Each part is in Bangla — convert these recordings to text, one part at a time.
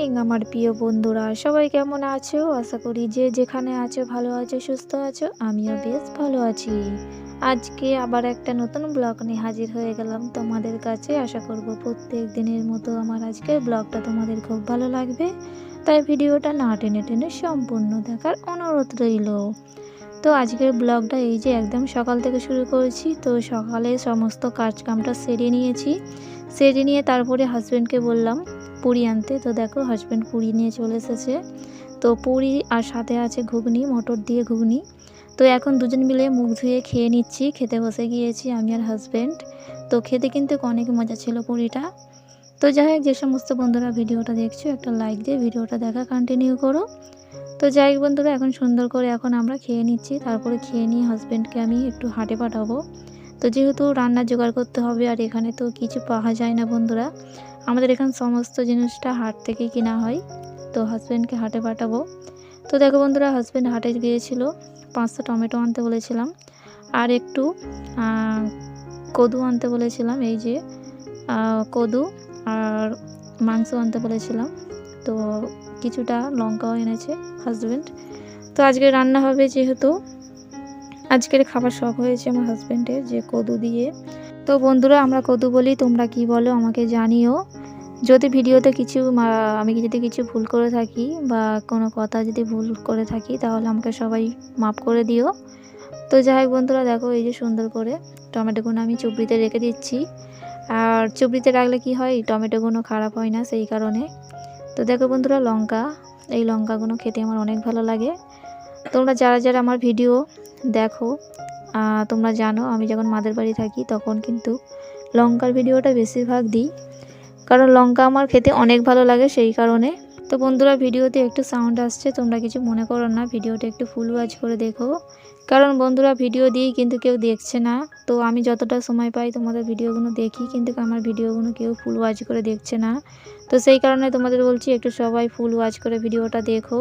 আমার প্রিয় বন্ধুরা। সবাই কেমন আছো? আশা করি যে যেখানে আছো, ভালো আছো, সুস্থ আছো, আমিও বেশ ভালো আছি। আজকে আবার একটা নতুন ব্লগ নিয়ে হাজির হয়ে গেলাম তোমাদের কাছে। আশা করব প্রত্যেক দিনের মতো আমার আজকের ব্লগটা তোমাদের খুব ভালো লাগবে। তাই ভিডিওটা না টেনে টেনে সম্পূর্ণ দেখার অনুরোধ রইল। তো আজকের ব্লগটা এই যে একদম সকাল থেকে শুরু করেছি। তো সকালে সমস্ত কাজকামটা সেরে নিয়েছি। সেরে নিয়ে তারপরে হাজব্যান্ডকে বললাম পুরি আনতে। তো দেখো হাজব্যান্ড পুরি নিয়ে চলে এসেছে। তো পুরি আর সাথে আছে ঘুগনি, মটর দিয়ে ঘুগনি। তো এখন দুজন মিলে মুখ ধুয়ে খেয়ে নিচ্ছি। খেতে বসে গিয়েছি আমি আর হাজব্যান্ড তো খেতে কিন্তু অনেক মজা ছিল পুরিটা। তো যাই হোক, যে সমস্ত বন্ধুরা ভিডিওটা দেখছ, একটা লাইক দিয়ে ভিডিওটা দেখা কন্টিনিউ করো। তো যাই হোক বন্ধুরা, এখন সুন্দর করে এখন আমরা খেয়ে নিচ্ছি। তারপরে খেয়ে নিয়ে হাজব্যান্ডকে আমি একটু হাটে পাঠাবো। তো যেহেতু রান্না জোগাড় করতে হবে আর এখানে তো কিছু পাওয়া যায় না বন্ধুরা আমাদের এখানে সমস্ত জিনিসটা হাট থেকেই কেনা হয়। তো হাজব্যান্ডকে হাটে পাঠাবো। তো দেখো বন্ধুরা হাজব্যান্ড হাটে গিয়েছিল, পাঁচশো টমেটো আনতে বলেছিলাম। আর একটু কদু আনতে বলেছিলাম, এই যে কদু আর মাংস আনতে বলেছিলাম। তো কিছুটা লঙ্কাও এনেছে হাজব্যান্ড তো আজকে রান্না হবে যেহেতু, আজকের খাবার শখ হয়েছে আমার হাজব্যান্ডের যে কদু দিয়ে। তো বন্ধুরা, আমরা কদু বলি, তোমরা কি বলো আমাকে জানিও। যদি ভিডিওতে কিছু আমি যদি কিছু ভুল করে থাকি বা কোনো কথা যদি ভুল করে থাকি, তাহলে আমাকে সবাই মাফ করে দিও। তো যাই হোক বন্ধুরা, দেখো এই যে সুন্দর করে টমেটোগুলো আমি চুবড়িতে রেখে দিচ্ছি। আর চুবড়িতে রাখলে কি হয় টমেটোগুলো খারাপ হয় না সেই কারণে। তো দেখো বন্ধুরা, লঙ্কা, এই লঙ্কাগুলো খেতে আমার অনেক ভালো লাগে। তোমরা যারা যারা আমার ভিডিও দেখো তোমরা জানো, আমি যখন মাদের বাড়ি থাকি, তখন কিন্তু লঙ্কার ভিডিওটা বেশিরভাগ দিই। কারণ লঙ্কা আমার খেতে অনেক ভালো লাগে সেই কারণে। তো বন্ধুরা, ভিডিওতে একটু সাউন্ড আসছে, তোমরা কিছু মনে করো না, ভিডিওটা একটু ফুল ওয়াচ করে দেখো। কারণ বন্ধুরা, ভিডিও দিই কিন্তু কেউ দেখছে না। তো আমি যতটা সময় পাই তোমাদের ভিডিওগুলো দেখি, কিন্তু আমার ভিডিওগুলো কেউ ফুল ওয়াচ করে দেখছে না। তো সেই কারণে তোমাদের বলছি, একটু সবাই ফুল ওয়াচ করে ভিডিওটা দেখো।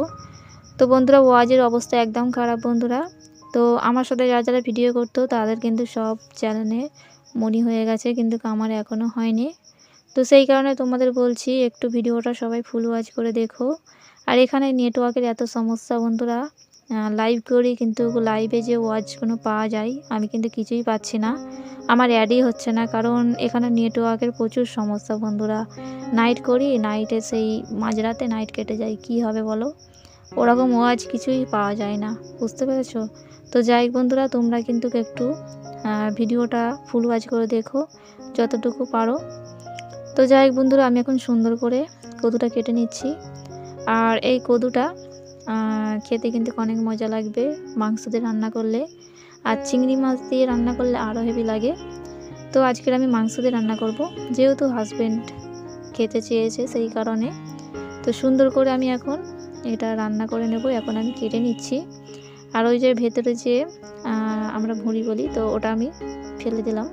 তো বন্ধুরা, ওয়াজের অবস্থা একদম খারাপ বন্ধুরা। তো আমার সাথে যারা যারা ভিডিও করতো তাদের কিন্তু সব চ্যানেলে মনি হয়ে গেছে, কিন্তু আমার এখনও হয়নি। তো সেই কারণে তোমাদের বলছি, একটু ভিডিওটা সবাই ফুল ওয়াচ করে দেখো। আর এখানে নেটওয়ার্কের এত সমস্যা বন্ধুরা লাইভ করি কিন্তু লাইভে যে ওয়াচগুলো পাওয়া যায়, আমি কিন্তু কিছুই পাচ্ছি না। আমার অ্যাডই হচ্ছে না, কারণ এখানে নেটওয়ার্কের প্রচুর সমস্যা বন্ধুরা। নাইট করি নাইটে সেই মাঝরাতে নাইট কেটে যায়, কি হবে বলো? ওরকম ওয়াজ কিছুই পাওয়া যায় না, বুঝতে পেরেছ? তো যাই বন্ধুরা, তোমরা কিন্তু একটু ভিডিওটা ফুল ওয়াজ করে দেখো, যতটুকু পারো। তো যাই বন্ধুরা, আমি এখন সুন্দর করে কদুটা কেটে নিচ্ছি। আর এই কদুটা খেতে কিন্তু অনেক মজা লাগবে মাংস দিয়ে রান্না করলে। আর চিংড়ি মাছ দিয়ে রান্না করলে আরও হেভি লাগে। তো আজকের আমি মাংস দিয়ে রান্না করব, যেহেতু হাজব্যান্ড খেতে চেয়েছে সেই কারণে। তো সুন্দর করে আমি এখন এটা রান্না করে নেব, এখন আমি কেটে নিচ্ছি। আর ওই যে ভেতরে যে আমরা ভুঁড়ি বলি, তো ওটা আমি ফেলে দিলাম।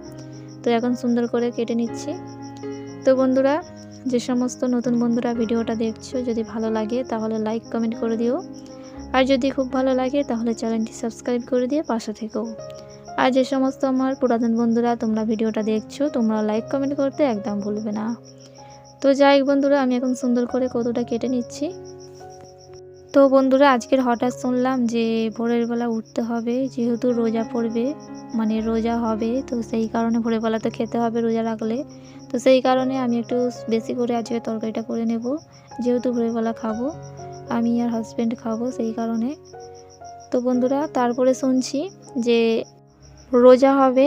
তো এখন সুন্দর করে কেটে নিচ্ছি। তো বন্ধুরা, যে সমস্ত নতুন বন্ধুরা ভিডিওটা দেখছ, যদি ভালো লাগে তাহলে লাইক, কমেন্ট করে দিও। আর যদি খুব ভালো লাগে তাহলে চ্যানেলটি সাবস্ক্রাইব করে দিয়ে পাশে থেকো। আর যে সমস্ত আমার পুরাতন বন্ধুরা তোমরা ভিডিওটা দেখছ, তোমরা লাইক, কমেন্ট করতে একদম ভুলবে না। তো যাই বন্ধুরা, আমি এখন সুন্দর করে কতটা কেটে নিচ্ছি। তো বন্ধুরা, আজকের হঠাৎ শুনলাম যে ভোরের বেলা উঠতে হবে, যেহেতু রোজা পড়বে মানে রোজা হবে, তো সেই কারণে ভোরবেলা তো খেতে হবে রোজা রাখলে। তো সেই কারণে আমি একটু বেশি করে আজকে তরকারিটা করে নেব, যেহেতু ভোরবেলা খাব, আমি আর হাজব্যান্ড খাব সেই কারণে। তো বন্ধুরা, তারপরে শুনছি যে রোজা হবে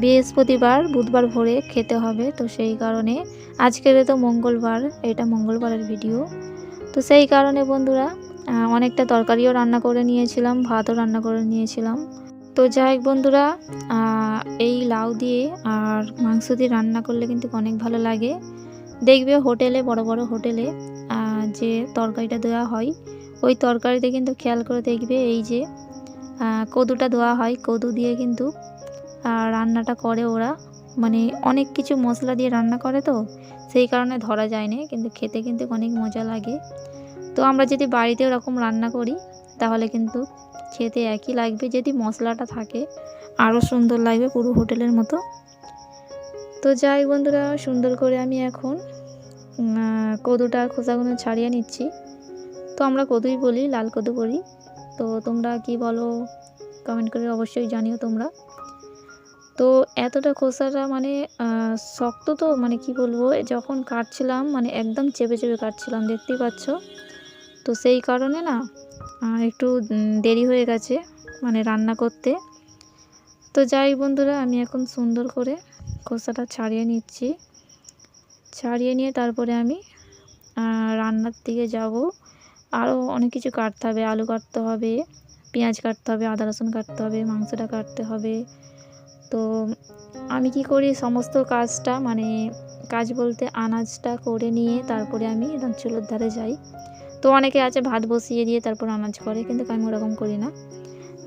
বৃহস্পতিবার, বুধবার ভোরে খেতে হবে, তো সেই কারণে আজকের তো মঙ্গলবার, এটা মঙ্গলবারের ভিডিও তো সেই কারণে বন্ধুরা অনেকটা তরকারিও রান্না করে নিয়েছিলাম, ভাতও রান্না করে নিয়েছিলাম। তো যাই হোক বন্ধুরা এই লাউ দিয়ে আর মাংস দিয়ে রান্না করলে কিন্তু অনেক ভালো লাগে। দেখবে হোটেলে, বড় বড় হোটেলে যে তরকারিটা দেওয়া হয়, ওই তরকারিতে কিন্তু খেয়াল করে দেখবে এই যে কদুটা দেওয়া হয়। কদু দিয়ে কিন্তু রান্নাটা করে ওরা। মানে অনেক কিছু মশলা দিয়ে রান্না করে তো, সেই কারণে ধরা যায় না, কিন্তু খেতে কিন্তু অনেক মজা লাগে। তো আমরা যদি বাড়িতে ওরকম রান্না করি, তাহলে কিন্তু খেতে একই লাগবে। যদি মশলাটা থাকে, আরও সুন্দর লাগবে পুরো হোটেলের মতো। তো যাই বন্ধুরা, সুন্দর করে আমি এখন কদুটার খোসাগুলো ছাড়িয়ে নিচ্ছি। তো আমরা কদুই বলি, লাল কদু বলি। তো তোমরা কি বলো কমেন্ট করে অবশ্যই জানিও তোমরা। তো এতটা খোসাটা মানে শক্ত তো মানে কি বলব, যখন কাটছিলাম মানে একদম চেপে চেপে কাটছিলাম, দেখতেই পাচ্ছ। তো সেই কারণে না একটু দেরি হয়ে গেছে মানে রান্না করতে। তো যাই বন্ধুরা, আমি এখন সুন্দর করে খোসাটা ছাড়িয়ে নিচ্ছি। ছাড়িয়ে নিয়ে তারপরে আমি রান্নার দিকে যাব। আরও অনেক কিছু কাটতে হবে, আলু কাটতে হবে, পেঁয়াজ কাটতে হবে, আদা, রসুন কাটতে হবে, মাংসটা কাটতে হবে। তো আমি কি করি, সমস্ত কাজটা মানে কাজ বলতে আনাজটা করে নিয়ে তারপরে আমি চুলোর ধারে যাই। তো অনেকে আছে ভাত বসিয়ে দিয়ে তারপর আনাজ করে, কিন্তু আমি ওরকম করি না।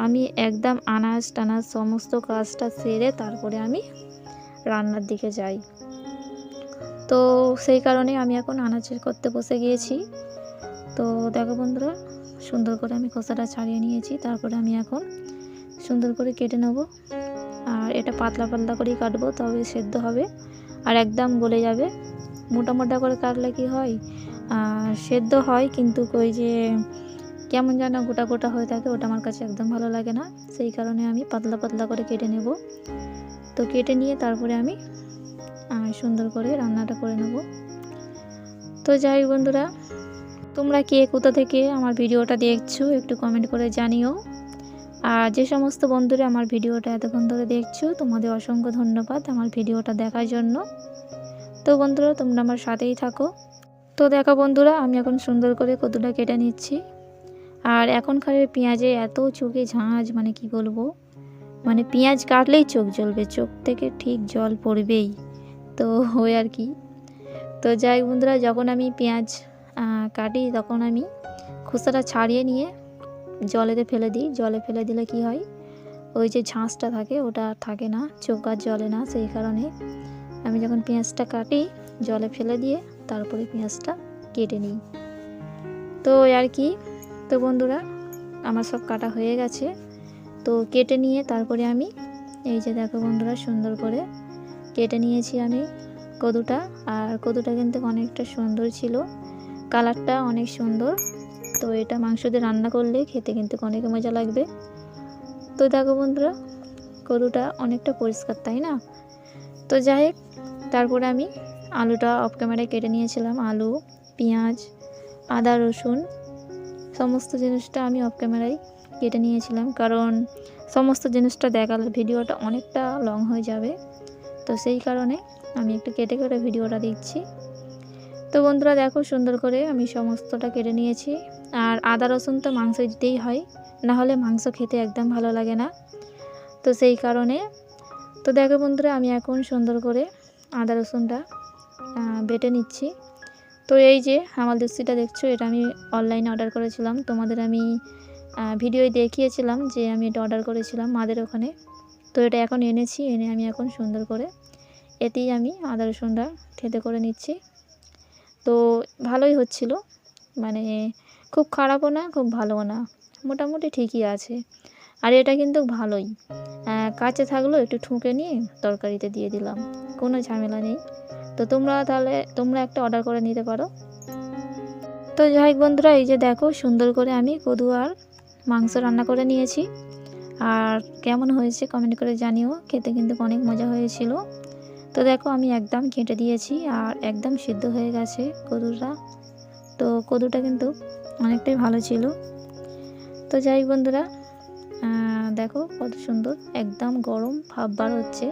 আমি একদম আনাজ টানাজ সমস্ত কাজটা সেরে তারপরে আমি রান্নার দিকে যাই। তো সেই কারণে আমি এখন আনাজের করতে বসে গিয়েছি। তো দেখো বন্ধুরা, সুন্দর করে আমি খোসাটা ছাড়িয়ে নিয়েছি, তারপরে আমি এখন সুন্দর করে কেটে নেব। আর এটা পাতলা পাতলা করেই কাটবো, তবে সেদ্ধ হবে আর একদম গলে যাবে। মোটা মোটা করে কাটলে কি হয়? সেদ্ধ হয়, কিন্তু ওই যে কেমন যেন গোটা গোটা হয়ে থাকে, ওটা আমার কাছে একদম ভালো লাগে না। সেই কারণে আমি পাতলা পাতলা করে কেটে নেব। তো কেটে নিয়ে তারপরে আমি সুন্দর করে রান্নাটা করে নেব। তো যাই বন্ধুরা, তোমরা কে কোথা থেকে আমার ভিডিওটা দেখছ একটু কমেন্ট করে জানিও। আর যে সমস্ত বন্ধুরা আমার ভিডিওটা এতক্ষণ ধরে দেখছ, তোমাদের অসংখ্য ধন্যবাদ আমার ভিডিওটা দেখার জন্য। তো বন্ধুরা, তোমরা আমার সাথেই থাকো। তো দেখো বন্ধুরা, আমি এখন সুন্দর করে কদুটা কেটে নিচ্ছি। আর এখনকার পেঁয়াজে এত চোখে ঝাঁঝ মানে কি বলব? মানে পেঁয়াজ কাটলেই চোখ জ্বলবে, চোখ থেকে ঠিক জল পড়বেই। তো ওই আর কি। তো যাই বন্ধুরা, যখন আমি পেঁয়াজ কাটি, তখন আমি খোসাটা ছাড়িয়ে নিয়ে জলেতে ফেলে দিই। জলে ফেলে দিলে কি হয়? ওই যে ঝাঁসটা থাকে, ওটা থাকে না, চোখ আর জলে না, সেই কারণে আমি যখন পেঁয়াজটা কাটি, জলে ফেলে দিয়ে তারপরে পেঁয়াজটা কেটে নিই। তো আর কি, তো বন্ধুরা, আমার সব কাটা হয়ে গেছে। তো কেটে নিয়ে তারপরে আমি, এই যে দেখো বন্ধুরা, সুন্দর করে কেটে নিয়েছি আমি কদুটা। আর কদুটা কিন্তু অনেকটা সুন্দর ছিল। কালারটা অনেক সুন্দর। তো এটা মাংস দিয়ে রান্না করলে খেতে কিন্তু অনেক মজা লাগবে। তো দেখো বন্ধুরা, কদুটা অনেকটা পরিষ্কার, তাই না? তো যাই হোক, তারপরে আমি আলুটা অফ ক্যামেরায় কেটে নিয়েছিলাম। আলু, পেঁয়াজ, আদা, রসুন, সমস্ত জিনিসটা আমি অফ ক্যামেরায় কেটে নিয়েছিলাম। কারণ সমস্ত জিনিসটা দেখালে ভিডিওটা অনেকটা লং হয়ে যাবে। তো সেই কারণে আমি একটু কেটে কেটে ভিডিওটা দিচ্ছি। তো বন্ধুরা, দেখো সুন্দর করে আমি সমস্তটা কেটে নিয়েছি। আর আদা, রসুন তো মাংস দিতেই হয়, না হলে মাংস খেতে একদম ভালো লাগে না। তো সেই কারণে, তো দেখো বন্ধুরা, আমি এখন সুন্দর করে আদা, রসুনটা বেটে নিচ্ছি। তো এই যে আমার লুচিটা দেখছ এটা আমি অনলাইনে অর্ডার করেছিলাম। তোমাদের আমি ভিডিওয় দেখিয়েছিলাম যে আমি এটা অর্ডার করেছিলাম মাদের ওখানে। তো এটা এখন এনেছি এনে আমি এখন সুন্দর করে এতেই আমি আদা রসুনটা থেতে করে নিচ্ছি। তো ভালোই হচ্ছিল মানে খুব খারাপও না খুব ভালোও না। মোটামুটি ঠিকই আছে। আর এটা কিন্তু ভালোই। আহ, কাঁচা থাকলেও একটু ঠুকে নিয়ে তরকারিতে দিয়ে দিলাম কোনো ঝামেলা নেই। তো তোমরা তাহলে, তোমরা একটা অর্ডার করে নিতে পারো। তো যাই বন্ধুরা, এই যে দেখো, সুন্দর করে আমি কদু আর মাংস রান্না করে নিয়েছি। আর কেমন হয়েছে কমেন্ট করে জানিও, খেতে কিন্তু অনেক মজা হয়েছিল। তো দেখো, আমি একদম কেটে দিয়েছি আর একদম সিদ্ধ হয়ে গেছে কদুটা। তো কদুটা কিন্তু অনেকটাই ভালো ছিল। তো যাই বন্ধুরা দেখো কত সুন্দর, একদম গরম ভাব বার হচ্ছে।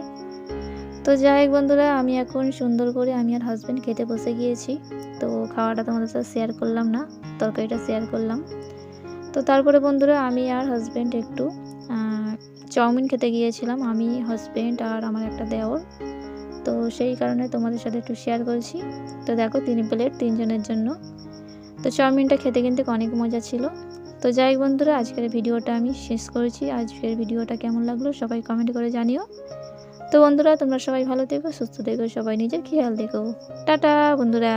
তো যাই হোক বন্ধুরা, আমি এখন সুন্দর করে আমি আর হাজব্যান্ড খেতে বসে গিয়েছি। তো খাওয়াটা তোমাদের সাথে শেয়ার করলাম না, তরকারিটা শেয়ার করলাম। তো তারপরে বন্ধুরা, আমি আর হাজব্যান্ড একটু চাউমিন খেতে গিয়েছিলাম। আমি হাজব্যান্ড আর আমার একটা দেওর। তো সেই কারণে তোমাদের সাথে একটু শেয়ার করেছি। তো দেখো, তিন প্লেট তিনজনের জন্য। তো চাউমিনটা খেতে কিন্তু অনেক মজা ছিল। তো যাই বন্ধুরা, আজকের ভিডিওটা আমি শেষ করেছি। আজকের ভিডিওটা কেমন লাগল সবাই কমেন্ট করে জানিও। তো বন্ধুরা তোমরা সবাই ভালো থেকো সুস্থ থেকো সবাই নিজের খেয়াল দেখো টাটা বন্ধুরা।